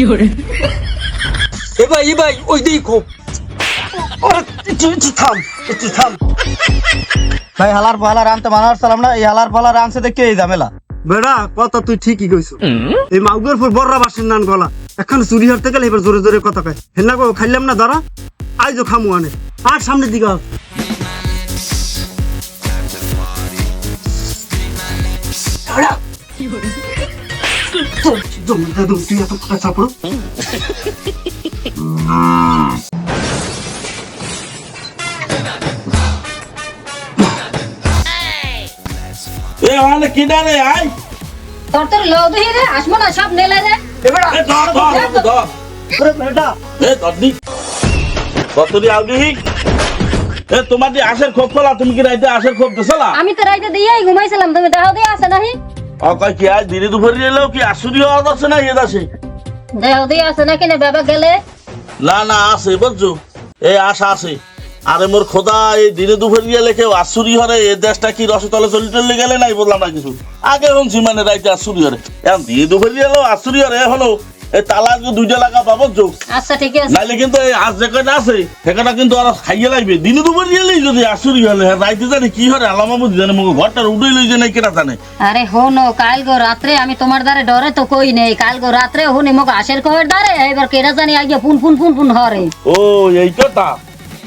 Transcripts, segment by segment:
এ ভাই এ ভাই ওই দিই খুব একটু একটু থাম থাম। ভাই হালার পালা রানতে মানার সালাম না এই হালার পালা রানছে দেখে এই ঝামেলা। বেড়া কথা তুই ঠিকই কইছ। এই মাউগের ফুল বড়রা বাসের নান গলা। এখন চুরি হারতে গেলে এবার জোরে জোরে কথা কয়। হেনা গো খাইলাম না ধরা আইজো খামু আনে। আর সামনের দিকে আস। দাঁড়া। তোর জমি দাদু, তুই এত কথা চাপড়ো। এ ওখানে কি ডারে আই তোর তোর লও দিহি রে আসব না সব নেলে রে এ বেড়া, এ ধর ধর ধর ওরে বেটা, এ ধর দি কতরি আউদি এ তোমার যে আশের খোপ খোলা তুমি কি রাইতে আশের খোপ দেছলা আমি তো রাইতে দিয়েই ঘুমাইছিলাম তুমি দেহ দিয়ে আছে নাহি কি আজ দিনে দুপুরে এলেও কি আসুরি হওয়া যাচ্ছে না ইয়ে আছে আছে নাকি না বাবা গেলে? না না আছে বুঝছ? এই আশা আছে। আরে মোর খোদা এই দিনে দুপুরে গেলে কেউ আসুরি হরে এই দেশটা কি রসতলে চলি চলে গেলে নাই বললাম না কিছু? আগে শুনছি মানে রাইতে আসুরি হরে। এখন দিনে দুপুরে আসুরি হরে হলো এই তালা যে দুইটা লাগা পাবো যোগ আচ্ছা ঠিক আছে। নাইলে কিন্তু এই আজ যে কয়টা আছে সেটা কিন্তু আর খাইয়ে লাগবে। দিনে দুপুর গেলেই যদি আসুরি হলে হ্যাঁ, রাইতে জানি কি হরে আলামা বুঝি জানে মুখ ঘরটার উঠেই লই যে নাই কেনা জানে? আরে হনো কাল গো রাত্রে আমি তোমার দ্বারে ডরে তো কই নেই। কাল গো রাত্রে হুনি মোক আসের কবে দ্বারে? এবার কেটা জানি আগে ফুন ফুন ফুন ফুন হরে। ও এই কথা।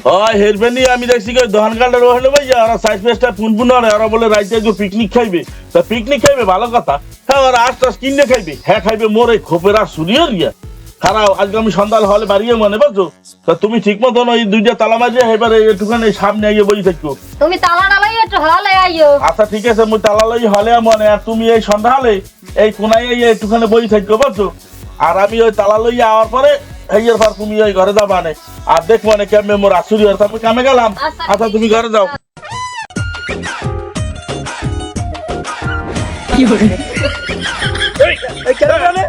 হয় হেরবেনি আমি দেখছি কি দহন কাটার হলে ভাই ওরা সাইড ফেসটা ফুন ফুন হরে ওরা বলে রাইতে একটু পিকনিক খাইবে। তা পিকনিক খাইবে ভালো কথা। হ্যাঁ ওরা আস টাস কিনে খাইবে। হ্যাঁ খাইবে মোর এই খোপের আর সুরিয়ে রিয়া খারাপ আজকে আমি সন্ধ্যাল হলে বাড়িয়ে মনে বুঝছ তা তুমি ঠিক মতন ওই দুইটা তালা মারিয়ে এবারে একটুখানি সামনে আইয়ে বই থাকো। তুমি তালা ডালাই একটু হলে আইও। আচ্ছা ঠিক আছে মুই তালা লই হলে মনে আর তুমি এই সন্ধ্যা হলে এই কোনায় এই একটুখানি বই থাকো বুঝছ? আর আমি ওই তালা লই আওয়ার পরে হেয়ার পর তুমি ওই ঘরে যাবা নে। আর দেখব না কেমন মোর আসুরি আর তারপর কামে গেলাম। আচ্ছা, তুমি ঘরে যাও। এই কেন জানে?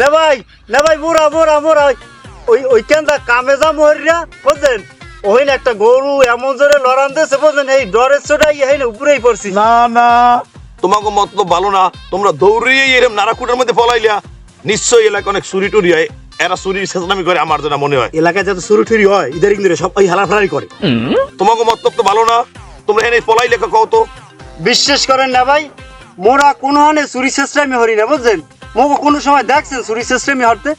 না ভাই না ভাই মোরা মোরা মোরা। ওই ওই কেন্দা কামে যা মরিয়া বুঝলেন ওই একটা গরু এমন জোরে লড়ান দিয়েছে বুঝলেন এই ডরের চোটাই এই না উপরেই পড়ছি। না না। তোমাকে মতলব ভালো না। তোমরা দৌড়িয়ে এরকম নারাকুটের মধ্যে ফলাইলা নিশ্চয়ই এলাকা অনেক চুরি টুরি হয় এরা চুরির চেষ্টামি করে আমার যেটা মনে হয়। এলাকায় যত চুরি টুরি হয় ইদার ইংরে সব ওই হালাফালারি করে। তোমাকে মতলব তো ভালো না তোমরা এনে ফলাই লেখা কও তো। বিশ্বাস করেন না ভাই মোরা কোনো হানে চুরি চেষ্টামি হরি না বুঝলেন মোকে কোনো সময় দেখছেন চুরি চেষ্টামি হরতে?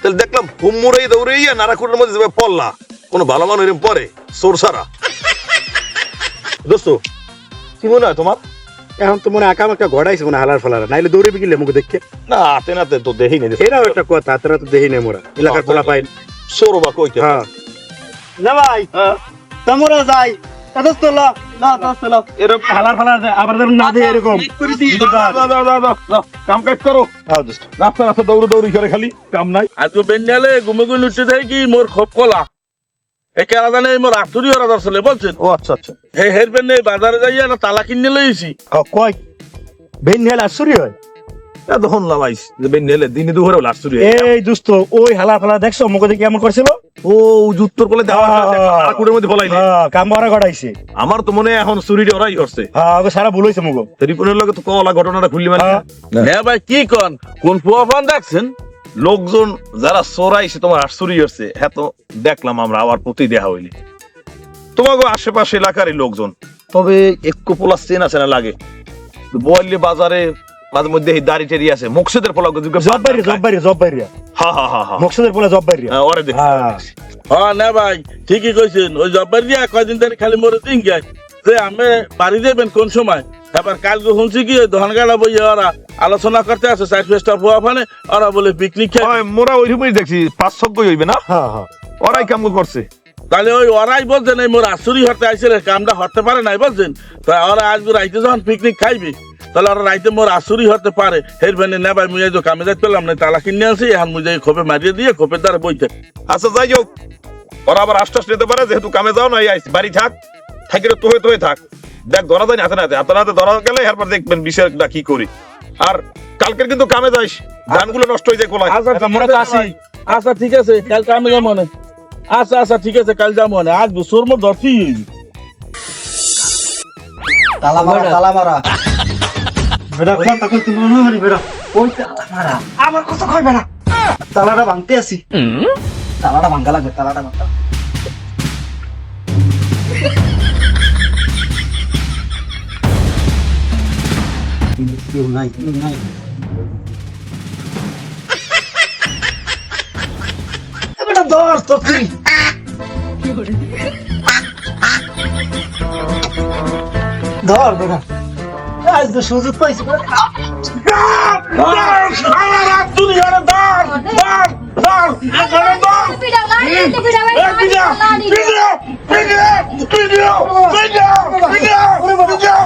তাহলে দেখলাম হুম্মুরেই দৌড়েই নারাকুটের মধ্যে যাবে পড়লা কোনো ভালো মানুষ পরে সোর সারা। দোস্ত কি মনে হয় তোমার? এখন তো মনে হয় আকাম একটা ঘোড়াইছে মনে হয় হালার ফালার। নাইলে দৌড়ে বিকিলে মুখে দেখে? না হাতে নাতে তো দেখি নেই এরাও একটা কথা তারা তো দেখি নেই মোরা। এলাকার পোলা পাই সোর বা কইতে হ্যাঁ। না ভাই তোমরা যাই। দোস্ত ল না দোস্ত এরকম হালার ফালার আবার না দেয় এরকম। কাম কাজ করো। হ্যাঁ দোস্ত। রাস্তা রাস্তা দৌড়ে দৌড়ি করে খালি কাম নাই। আজকে বেন্ডালে ঘুমে ঘুমে লুটতে থাকি কি মোর খোপ কলা। এ কেনা জানে মোর আসুরি হরা আসলে বলছেন? ও আচ্ছা আচ্ছা। হে হের বেন্ডে বাজারে যাইয়া না তালা কিনে লইছি কয়? বেন হেল আসুরি হয়? তখন লামাইস যে বেন নেলে দিনে দুপুরে লাস্ট চুরি এই দোস্ত ওই হালা ফালা দেখছ? মুখে দেখে কেমন করছিল? ও জুত্তর কোলে দেওয়া। আকুটের মধ্যে ফলাই হ্যাঁ কাম করা ঘটাইছে। আমার তো মনে এখন চুরিটা ওরাই করছে। হ্যাঁ ওকে সারা ভুল হয়েছে মুখ। রিপনের লগে তো কলা ঘটনাটা খুললি মানে। হ্যাঁ। ভাই কি কন? কোন ফুয়া ফান দেখছেন? লোকজন যারা চোরাইছে তোমার আশ্চর্য হচ্ছে হ্যাঁ তো দেখলাম আমরা আবার প্রতি দেখা হইলি। তোমাকে আশেপাশে এলাকারই লোকজন। তবে একটু পোলা চেন আছে না লাগে। বললে বাজারে মাঝে মধ্যে এই দাড়ি টেরি আছে। মুকসেদের পোলা জব বাইরে জব বাইরে জব বাইরে। হা হা হা হা। মকসদের পোলা জব বাইরে। হ্যাঁ, ওরে দেখ হ্যাঁ। হ্যাঁ না ভাই ঠিকই কইছেন। ওই জব্বার দিয়া কয়দিন ধরে খালি মরে দিন গায় যে আমি বাড়ি যাবেন কোন সময়? এবার কালকে শুনছি কি ধনগাড়া বইয়া ওরা আলোচনা করতে আছে সাইড ফেস্টা ফুয়া ফানে ওরা বলে পিকনিক খাই মোরা ওই রকমই দেখছি পাঁচ ছক্কই হইবে না? হ্যাঁ হ্যাঁ। ওরাই কাম করছে। তাহলে ওই ওরাই বলছেন এই মোর আসুরি হতে আইসে কামটা হতে পারে নাই বলছেন? তা ওরা আজকে রাইতে যখন পিকনিক খাইবে তাহলে ওরা রাইতে মোর আসুরি হতে পারে। হের ভেনে না ভাই মুই যে কামে যাইতে পেলাম না তালা কিনে আনছি এখন মুই যাই খোপে মারিয়ে দিয়ে খোপের দ্বারা বইতে। আচ্ছা যাই হোক। ওরা আবার আশ্বাস নিতে পারে যেহেতু কামে যাও না আইস বাড়ি থাক। থাকিলে তোহে তোহে থাক। দেখ ধরা যায় হাতে নাতে হাতে নাতে ধরা গেলে এরপর দেখবেন বিষয়টা কি করি। আর কালকের কিন্তু কামে যাইস ধানগুলো নষ্ট হয়ে যায় কোলায়। আচ্ছা আছি। আচ্ছা ঠিক আছে কাল কামে যাব মনে। আচ্ছা আচ্ছা ঠিক আছে কাল যাব মনে। আজ বছর মধ্যে ধরছি। তালা মারা তালা মারা। বেড়া কথা কইতে মনে হরি বেড়া ওই তালাটা আমার কথা কই বেড়া তালাটা ভাঙতে আসি তালাটা ভাঙ্গা লাগবে তালাটা ভাঙ্গা কেউ নাই কেউ নাই ধর তো ধর বেটা আজ তো সুযোগ পাইছি বেটা। আমার আব্দুল ইয়ারে দাঁড় দাঁড় দাঁড় এখানে দাঁড় পিডা লাড়ি তো পিডা ভাই এই video video video video video video video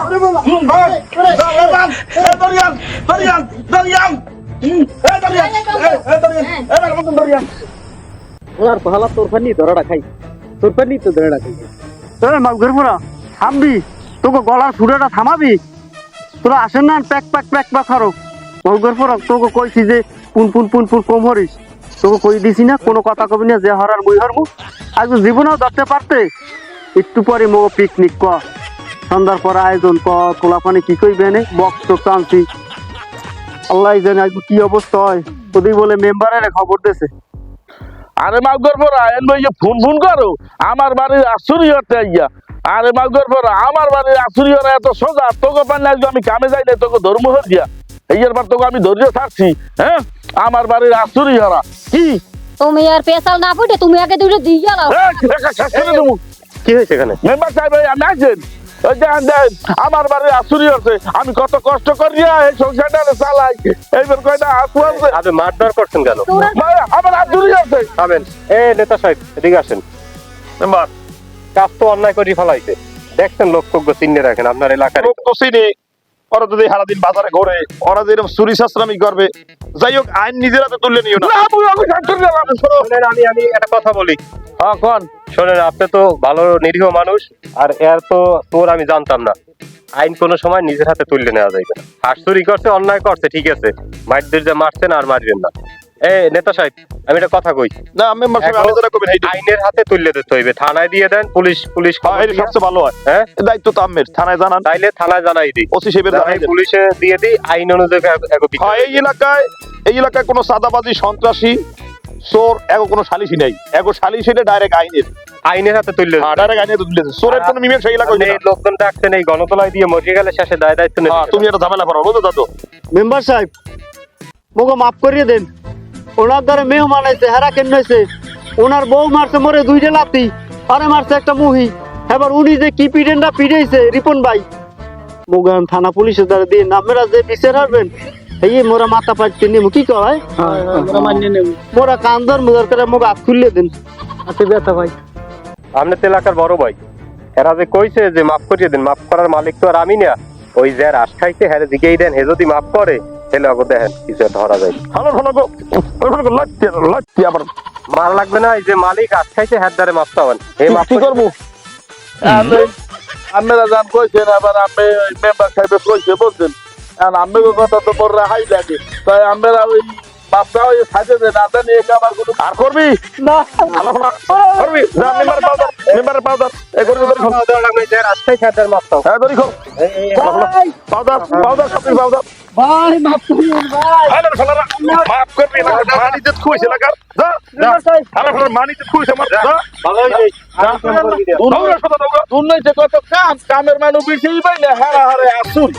ভাই দরিয়ান দরিয়ান দরিয়ান দরিয়ান এ দরিয়ান এ দরিয়ান এ দরিয়ান দরিয়ান হালার পাহালা তোর ফানি ধরাটা খাই। তোর ফানি তো ধরাটা খাই। এই মাগুর পোড়া থামবি। তোকে গলার ফুটাটা থামাবি। তোরা আসেন না প্যাক প্যাক প্যাক প্যাক হারো মাগুর পোড়া তোকে কইছি যে পুন পুন পুন পুন কম হরিস। তোকে কই দিছি না কোনো কথা কবি না যে হরার মুই হরবো আজ জীবনেও ধরতে পারতে। একটু পরে মো পিকনিক ক সন্ধ্যার পর আয়োজন ক খোলা পানি কি কইবে নে বক্স তো টানছি আল্লাহ জানে আজ কি অবস্থা হয় ওদিকে বলে মেম্বারের খবর দেছে আরে মাগর পরা এন ভাই ফোন ফোন করো আমার বাড়ির আসুরি হতে আইয়া আরে মাগর পরা আমার বাড়ির আসুরি হরা এত সোজা তোকে পারলে আজকে আমি কামে যাই না তোকে ধর্ম হয়ে দিয়া এইবার বার তোকে আমি ধৈর্য থাকছি হ্যাঁ আমার বাড়ির আসুরি হরা কি তুমি আর পেশাল না ফুটে তুমি আগে দুটো দিয়ে করে কি হয়েছে এখানে মেম্বার সাহেব আমি আছেন ওই দেখেন দেখেন আমার বাড়ির আসুরি হচ্ছে আমি কত কষ্ট করিয়া এই সংসারটা চালাই। এইবার কয়টা আসু আছে? আপনি মারধর করছেন কেন? আমার আসুরি আছে। খাবেন এ নেতা সাহেব এদিকে আসেন। মেম্বার কাজ তো অন্যায় করে ফেলাইছে। দেখছেন লোকযোগ্য চিহ্নে রাখেন আপনার এলাকার। লোক তো চিনি ওরা যদি সারাদিন বাজারে ঘোরে ওরা যেরকম চুরি শাস্ত্রামি করবে যাই হোক আইন নিজের হাতে তুলে নিও না। আমি আমি একটা কথা বলি। হ্যাঁ কোন? শোনেন আপনি তো ভালো নিরীহ মানুষ আর এর তো তোর আমি জানতাম না। আইন কোনো সময় নিজের হাতে তুললে নেওয়া যাইবে না। আর চুরি করছে অন্যায় করছে ঠিক আছে। মারদের যে মারছেন আর মারবেন না। এ নেতা সাহেব আমি একটা কথা কই। না আমি আইনের হাতে তুললে দিতে হইবে। থানায় দিয়ে দেন পুলিশ পুলিশ হ্যাঁ, সবচেয়ে ভালো হয়। হ্যাঁ? দায়িত্ব তো আমের থানায় জানান। তাইলে থানায় জানাই দিই। ওসি সাহেবের জানাই। পুলিশে দিয়ে দিই আইন অনুযায়ী হ্যাঁ, এই এলাকায় এই এলাকায় কোনো সাদাবাজি সন্ত্রাসী চোর এগো কোনো সালিশি নেই। এগো সালিশি এটা ডাইরেক্ট আইনের। আইনের হাতে তুললে ডাইরেক্ট আইনে তুলে দিয়েছে। চোরের কোনো মিমের সেই এই লোকজন ডাকছেন এই গণতলায় দিয়ে মরিয়ে গেলে শেষে দায় দায়িত্ব নেবেন হ্যাঁ তুমি একটা ঝামেলা করো বুঝো দাদু মেম্বার সাহেব মোকে মাফ করিয়ে দেন। ওনার দ্বারা মেহমান আছে হেরা কেন হয়েছে? ওনার বউ মারছে মরে দুইটা লাতি আরে মারছে একটা মুহি। এবার উনি যে কি পিডেনটা পিড়েছে রিপন ভাই। মোগান থানা পুলিশের দ্বারা দিয়ে আপনারা যে বিচার হারবেন? এই মোরা মাথা পাইতে নিয়ে কি কয়? মোরা কান্দর মুদার করে মোক হাত খুললে দেন। হাতে ব্যথা ভাই আপনি তো এলাকার বড় ভাই। এরা যে কইছে যে মাফ করিয়ে দেন মাফ করার মালিক তো আর আমি না। ওই যে রাস খাইছে হ্যাঁ দিকেই দেন হে যদি মাফ করে তাহলে অগো দেখেন কিছু ধরা যায়। ভালো ভালো গো ওই ভালো গো লাচ্ছি লাচ্ছি আবার। মার লাগবে না এই যে মালিক আজ খাইছে হ্যাঁ দ্বারে মাফ পাবেন। এই মাফ কি করব? আমি আপনারা জান কইছেন আবার আমি মেম্বার সাহেব কইছে বলছেন আর আমি কথা তো মোর হাই লাগে তাই আমরা ওই বাপটা ওই সাজে যে না জানি এটা আমার কোনো আর করবি? না। করবি? যা মেম্বার পাউডার মেম্বার পাউডার এ করে ধরি খাও হ্যাঁ দ্বারে মাফ হ্যাঁ ধরি খাও পাউডার পাউডার খাবি পাউডার ভাই মাফ করিয়ে ভাই। আরে ফলারা। মাফ করবি না মানিতে খুইছে লাগার যা যা আরে ফলারা মানিতে খুইছে আমার। যা। ভালো হইছে দৌড়া সদা দৌড়া। দুর্নীতি কত কাম কামের মানুষ বেশি পাইলে হারা হারে আসুন।